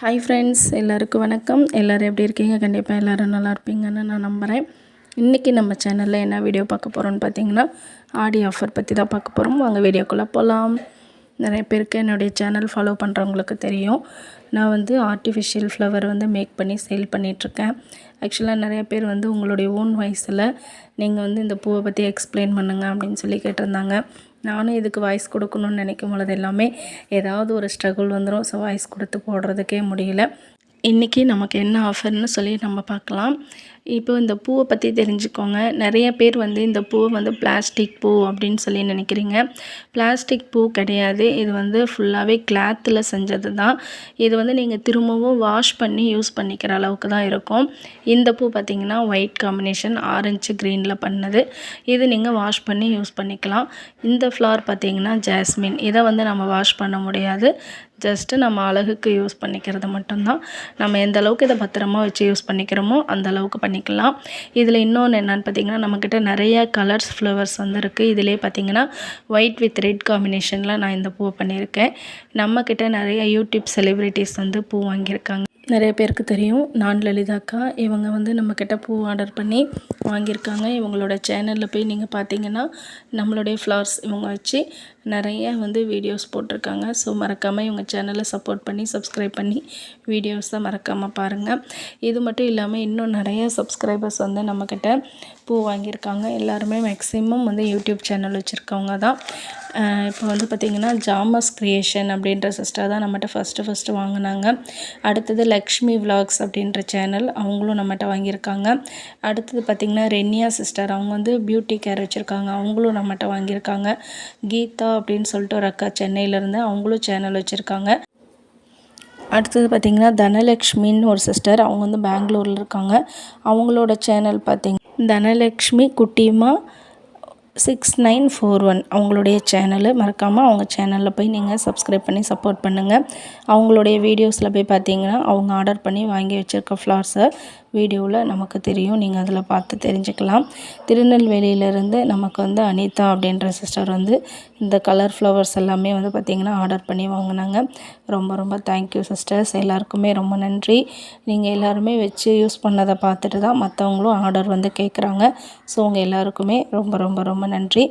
Hi friends எல்லாருக்கும் வணக்கம். எல்லோரும் எப்படி இருக்கீங்க? கண்டிப்பாக எல்லோரும் நல்லா இருப்பீங்கன்னு நான் நம்புகிறேன் இன்றைக்கி நம்ம சேனலில் என்ன வீடியோ பார்க்க போகிறோன்னு பார்த்தீங்கன்னா ஆடி ஆஃபர் பற்றி தான் பார்க்க போகிறோம் வாங்க வீடியோக்குள்ளே போகலாம் நிறைய பேருக்கு என்னுடைய சேனல் ஃபாலோ பண்ணுறவங்களுக்கு தெரியும். நான் வந்து ஆர்டிஃபிஷியல் ஃப்ளவர் வந்து மேக் பண்ணி சேல் பண்ணிகிட்ருக்கேன் ஆக்சுவலாக நிறைய பேர் வந்து உங்களுடைய ஓன் வாய்ஸில் நீங்கள் வந்து இந்த பூவை பற்றி எக்ஸ்பிளைன் பண்ணுங்கள் அப்படின்னு சொல்லி கேட்டிருந்தாங்க. நானும் இதுக்கு வாய்ஸ் கொடுக்கணும்னு நினைக்கும் பொழுது எல்லாமே ஏதாவது ஒரு ஸ்ட்ரகுள் வந்துடும் ஸோ வாய்ஸ் கொடுத்து போடுறதுக்கே முடியல. இன்றைக்கி நமக்கு என்ன ஆஃபர்னு சொல்லி நம்ம பார்க்கலாம். இப்போ இந்த பூவை பற்றி தெரிஞ்சுக்கோங்க. நிறைய பேர் வந்து இந்த பூவை வந்து பிளாஸ்டிக் பூ அப்படின்னு சொல்லி நினைக்கிறீங்க. பிளாஸ்டிக் பூ கிடையாது. இது வந்து ஃபுல்லாகவே கிளாத்தில் செஞ்சது தான் இது வந்து நீங்கள் திரும்பவும் வாஷ் பண்ணி யூஸ் பண்ணிக்கிற அளவுக்கு தான் இருக்கும். இந்த பூ பார்த்திங்கன்னா ஒயிட் காம்பினேஷன் ஆரஞ்சு க்ரீனில் பண்ணது. இது நீங்கள் வாஷ் பண்ணி யூஸ் பண்ணிக்கலாம். இந்த ஃப்ளவர் பார்த்திங்கன்னா ஜாஸ்மின் இதை வந்து நம்ம வாஷ் பண்ண முடியாது. ஜஸ்ட்டு நம்ம அழகுக்கு யூஸ் பண்ணிக்கிறது மட்டும்தான். நம்ம எந்த அளவுக்கு இதை பத்திரமா வச்சு யூஸ் பண்ணிக்கிறோமோ அந்த அளவுக்கு பண்ணிக்கலாம். இதில் இன்னொன்று என்னென்னு பார்த்திங்கன்னா நம்மக்கிட்ட நிறைய கலர்ஸ் ஃப்ளவர்ஸ் வந்து இருக்குது இதிலே பார்த்திங்கன்னா ஒயிட் வித் ரெட் காம்பினேஷனில் நான் இந்த பூவை பண்ணியிருக்கேன். நம்மக்கிட்ட நிறைய யூடியூப் செலிப்ரிட்டிஸ் வந்து பூ வாங்கியிருக்காங்க. நிறைய பேருக்கு தெரியும். நான் லலிதாக்கா இவங்க வந்து நம்மக்கிட்ட பூ ஆர்டர் பண்ணி வாங்கியிருக்காங்க. இவங்களோட சேனலில் போய் நீங்கள் பார்த்தீங்கன்னா நம்மளுடைய ஃப்ளவர்ஸ் இவங்க வச்சு நிறைய வந்து வீடியோஸ் போட்டிருக்காங்க. ஸோ மறக்காமல் இவங்க சேனலை சப்போர்ட் பண்ணி சப்ஸ்கிரைப் பண்ணி வீடியோஸை மறக்காமல் பாருங்கள் இது மட்டும் இல்லாமல் இன்னும் நிறைய சப்ஸ்கிரைபர்ஸ் வந்து நம்மக்கிட்ட பூ வாங்கியிருக்காங்க. எல்லாருமே மேக்ஸிமம் வந்து யூடியூப் சேனல் வச்சுருக்கவங்க தான். இப்போ வந்து பார்த்திங்கன்னா ஜாமஸ் க்ரியேஷன் அப்படின்ற சிஸ்டர் தான் நம்மகிட்ட ஃபஸ்ட்டு ஃபஸ்ட்டு வாங்கினாங்க. அடுத்தது லக்ஷ்மி விலாக்ஸ் அப்படின்ற சேனல் அவங்களும் நம்மகிட்ட வாங்கியிருக்காங்க. அடுத்தது பார்த்திங்கன்னா ரென்யா சிஸ்டர் அவங்க வந்து பியூட்டி கேர் வச்சுருக்காங்க. அவங்களும் நம்மகிட்ட வாங்கியிருக்காங்க. கீதா அப்படின்னு சொல்லிட்டு ஒரு அக்கா சென்னையிலேருந்து அவங்களும் சேனல் வச்சுருக்காங்க. அடுத்தது பார்த்திங்கன்னா தனலக்ஷ்மின்னு ஒரு சிஸ்டர் அவங்க வந்து பெங்களூரில் இருக்காங்க. அவங்களோட சேனல் பார்த்திங்க Dhanalakshmi Kuttima six nine four one அவங்களுடைய சேனலு. மறக்காமல் அவங்க சேனலில் போய் நீங்கள் சப்ஸ்கிரைப் பண்ணி சப்போர்ட் பண்ணுங்கள் அவங்களுடைய வீடியோஸில் போய் பார்த்தீங்கன்னா அவங்க ஆர்டர் பண்ணி வாங்கி வச்சுருக்க ஃப்ளார்ஸை வீடியோவில் நமக்கு தெரியும். நீங்கள் அதில் பார்த்து தெரிஞ்சுக்கலாம். திருநெல்வேலியிலேருந்து நமக்கு வந்து அனிதா அப்படின்ற சிஸ்டர் வந்து இந்த கலர் ஃப்ளவர்ஸ் எல்லாமே வந்து பார்த்திங்கன்னா ஆர்டர் பண்ணி வாங்கினாங்க. ரொம்ப ரொம்ப தேங்க்யூ சிஸ்டர்ஸ் எல்லாருக்குமே ரொம்ப நன்றி. நீங்கள் எல்லாருமே வச்சு யூஸ் பண்ணதை பார்த்துட்டு தான் மற்றவங்களும் ஆர்டர் வந்து கேட்குறாங்க ஸோ உங்கள் எல்லாருக்குமே ரொம்ப ரொம்ப ரொம்ப நன்றி.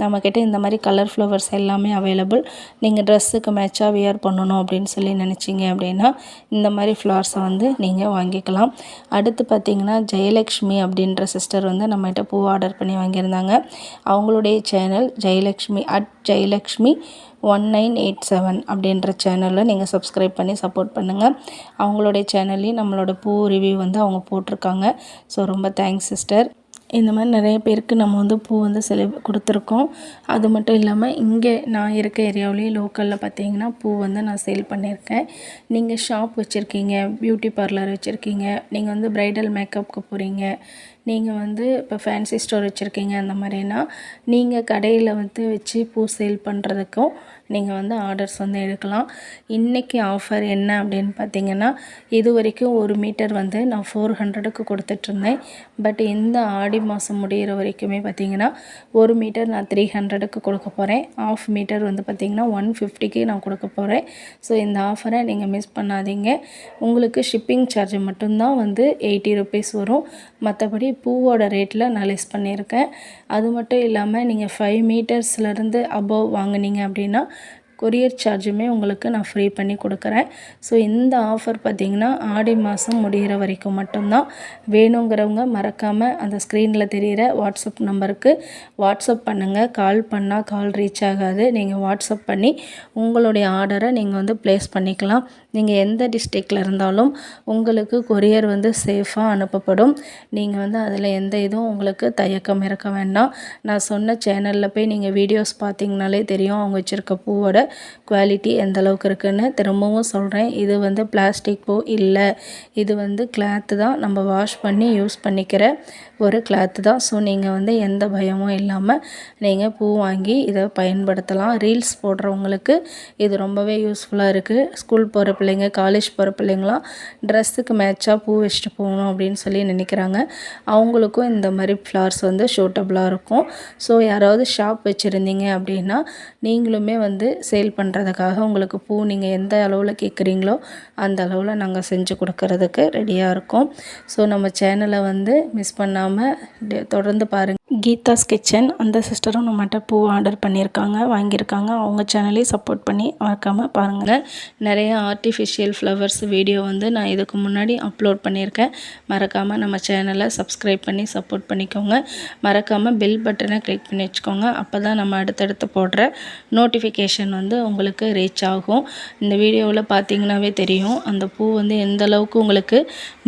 நம்மக்கிட்ட இந்த மாதிரி கலர் ஃப்ளவர்ஸ் எல்லாமே அவைலபிள் நீங்கள் ட்ரெஸ்ஸுக்கு மேட்சாக வியர் பண்ணணும் அப்படின்னு சொல்லி நினச்சிங்க அப்படின்னா இந்த மாதிரி ஃப்ளவர்ஸை வந்து நீங்கள் வாங்கிக்கலாம். அடுத்து பார்த்திங்கன்னா ஜெயலக்ஷ்மி அப்படின்ற சிஸ்டர் வந்து நம்மகிட்ட பூ ஆர்டர் பண்ணி வாங்கியிருந்தாங்க. அவங்களுடைய channel Jayalakshmi at Jayalakshmi one nine eight seven அப்படின்ற சேனலில் நீங்கள் சப்ஸ்கிரைப் பண்ணி சப்போர்ட் பண்ணுங்கள் அவங்களுடைய சேனல்லையும் நம்மளோட பூ ரிவ்யூ வந்து அவங்க போட்டிருக்காங்க. ஸோ ரொம்ப தேங்க்ஸ் சிஸ்டர் இந்த மாதிரி நிறைய பேருக்கு நம்ம வந்து பூ வந்து செலி கொடுத்துருக்கோம். அது மட்டும் இல்லாமல் இங்கே நான் இருக்க ஏரியாவிலேயே லோக்கலில் பார்த்தீங்கன்னா பூ வந்து நான் சேல் பண்ணியிருக்கேன். நீங்கள் ஷாப் வச்சுருக்கீங்க பியூட்டி பார்லர் வச்சுருக்கீங்க நீங்கள் வந்து ப்ரைடல் மேக்கப்புக்கு போகிறீங்க நீங்கள் வந்து இப்போ ஃபேன்சி ஸ்டோர் வச்சுருக்கீங்க அந்த மாதிரினா நீங்கள் கடையில் வந்து வச்சு பூ சேல் பண்ணுறதுக்கும் நீங்கள் வந்து ஆர்டர்ஸ் வந்து எடுக்கலாம். இன்றைக்கி ஆஃபர் என்ன அப்படின்னு பார்த்தீங்கன்னா இது வரைக்கும் ஒரு மீட்டர் வந்து நான் ஃபோர் ஹண்ட்ரடுக்கு கொடுத்துட்ருந்தேன் பட் இந்த ஆடி மாதம் முடிகிற வரைக்குமே பார்த்திங்கன்னா ஒரு மீட்டர் நான் த்ரீ ஹண்ட்ரடுக்கு கொடுக்க போகிறேன் ஆஃப் மீட்டர் வந்து பார்த்திங்கன்னா ஒன் ஃபிஃப்டிக்கு நான் கொடுக்க போகிறேன் ஸோ இந்த ஆஃபரை நீங்கள் மிஸ் பண்ணாதீங்க. உங்களுக்கு ஷிப்பிங் சார்ஜ் மட்டும்தான் வந்து எயிட்டி ருபீஸ் வரும். மற்றபடி பூவோட ரேட்டில் நான் லெஸ் பண்ணியிருக்கேன். அது மட்டும் இல்லாமல் நீங்கள் ஃபைவ் மீட்டர்ஸ்லேருந்து அபவ் வாங்கினீங்க அப்படின்னா கொரியர் சார்ஜுமே உங்களுக்கு நான் ஃப்ரீ பண்ணி கொடுக்குறேன். ஸோ இந்த ஆஃபர் பார்த்திங்கன்னா ஆடி மாதம் முடிகிற வரைக்கும் மட்டும்தான். வேணுங்கிறவங்க மறக்காமல் அந்த ஸ்க்ரீனில் தெரிகிற வாட்ஸ்அப் நம்பருக்கு வாட்ஸ்அப் பண்ணுங்கள் கால் பண்ணால் கால் ரீச் ஆகாது. நீங்கள் வாட்ஸ்அப் பண்ணி உங்களுடைய ஆர்டரை நீங்கள் வந்து ப்ளேஸ் பண்ணிக்கலாம். நீங்கள் எந்த டிஸ்ட்ரிக்டில் இருந்தாலும் உங்களுக்கு கொரியர் வந்து சேஃபாக அனுப்பப்படும். நீங்கள் வந்து அதில் எந்த இதுவும் உங்களுக்கு தயக்கம் இருக்க வேண்டாம். நான் சொன்ன சேனலில் போய் நீங்கள் வீடியோஸ் பார்த்தீங்கனாலே தெரியும். அவங்க வச்சுருக்க பூவோட குவாலிட்டி எந்த அளவுக்கு இருக்குதுன்னு திரும்பவும் சொல்கிறேன் இது வந்து பிளாஸ்டிக் பூ இல்லை. இது வந்து கிளாத்து தான் நம்ம வாஷ் பண்ணி யூஸ் பண்ணிக்கிற ஒரு கிளாத்து தான். ஸோ நீங்கள் வந்து எந்த பயமும் இல்லாமல் நீங்கள் பூ வாங்கி இதை பயன்படுத்தலாம். ரீல்ஸ் போடுறவங்களுக்கு இது ரொம்பவே யூஸ்ஃபுல்லாக இருக்குது ஸ்கூல் போகிற பிள்ளைங்க காலேஜ் போகிற பிள்ளைங்களாம் ட்ரெஸ்ஸுக்கு மேட்சாக பூ வச்சுட்டு போகணும் அப்படின்னு சொல்லி நினைக்கிறாங்க. அவங்களுக்கும் இந்த மாதிரி ஃப்ளவர்ஸ் வந்து ஷூட்டபுளாக இருக்கும். ஸோ யாராவது ஷாப் வச்சுருந்தீங்க அப்படின்னா நீங்களுமே வந்து சே சேல் பண்ணுறதுக்காக உங்களுக்கு பூ நீங்கள் எந்த அளவில் கேட்குறீங்களோ அந்த அளவில் நாங்கள் செஞ்சு கொடுக்கறதுக்கு ரெடியாக இருக்கோம். ஸோ நம்ம சேனலை வந்து மிஸ் பண்ணாமல் தொடர்ந்து பாருங்கள் கீதாஸ் கிச்சன். அந்த சிஸ்டரும் நம்மகிட்ட பூ ஆர்டர் பண்ணியிருக்காங்க வாங்கியிருக்காங்க. அவங்க சேனலையும் சப்போர்ட் பண்ணி மறக்காமல் பாருங்கள் நிறைய ஆர்டிஃபிஷியல் ஃப்ளவர்ஸ் வீடியோ வந்து நான் இதுக்கு முன்னாடி அப்லோட் பண்ணியிருக்கேன். மறக்காமல் நம்ம சேனலை சப்ஸ்கிரைப் பண்ணி சப்போர்ட் பண்ணிக்கோங்க. மறக்காமல் பெல் பட்டனை கிளிக் பண்ணி வச்சுக்கோங்க. அப்போ தான் நம்ம அடுத்தடுத்து போடுற நோட்டிஃபிகேஷன் வந்து உங்களுக்கு ரீச் ஆகும். இந்த வீடியோவில் பார்த்தீங்கன்னாவே தெரியும். அந்த பூ வந்து எந்த அளவுக்கு உங்களுக்கு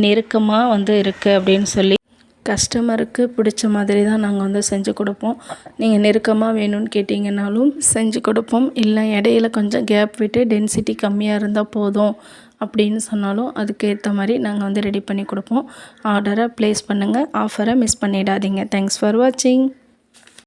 நெருக்கமாக வந்து இருக்குது அப்படின்னு சொல்லி. கஸ்டமருக்கு பிடிச்ச மாதிரி தான் நாங்கள் வந்து செஞ்சு கொடுப்போம். நீங்கள் நெருக்கமாக வேணும்னு கேட்டிங்கனாலும் செஞ்சு கொடுப்போம். இல்லை இடையில கொஞ்சம் கேப் விட்டு டென்சிட்டி கம்மியாக இருந்தால் போதும் அப்படின்னு சொன்னாலும் அதுக்கேற்ற மாதிரி நாங்கள் வந்து ரெடி பண்ணி கொடுப்போம். ஆர்டரை ப்ளேஸ் பண்ணுங்கள் ஆஃபரை மிஸ் பண்ணிடாதீங்க. தேங்க்ஸ் ஃபார் வாட்சிங்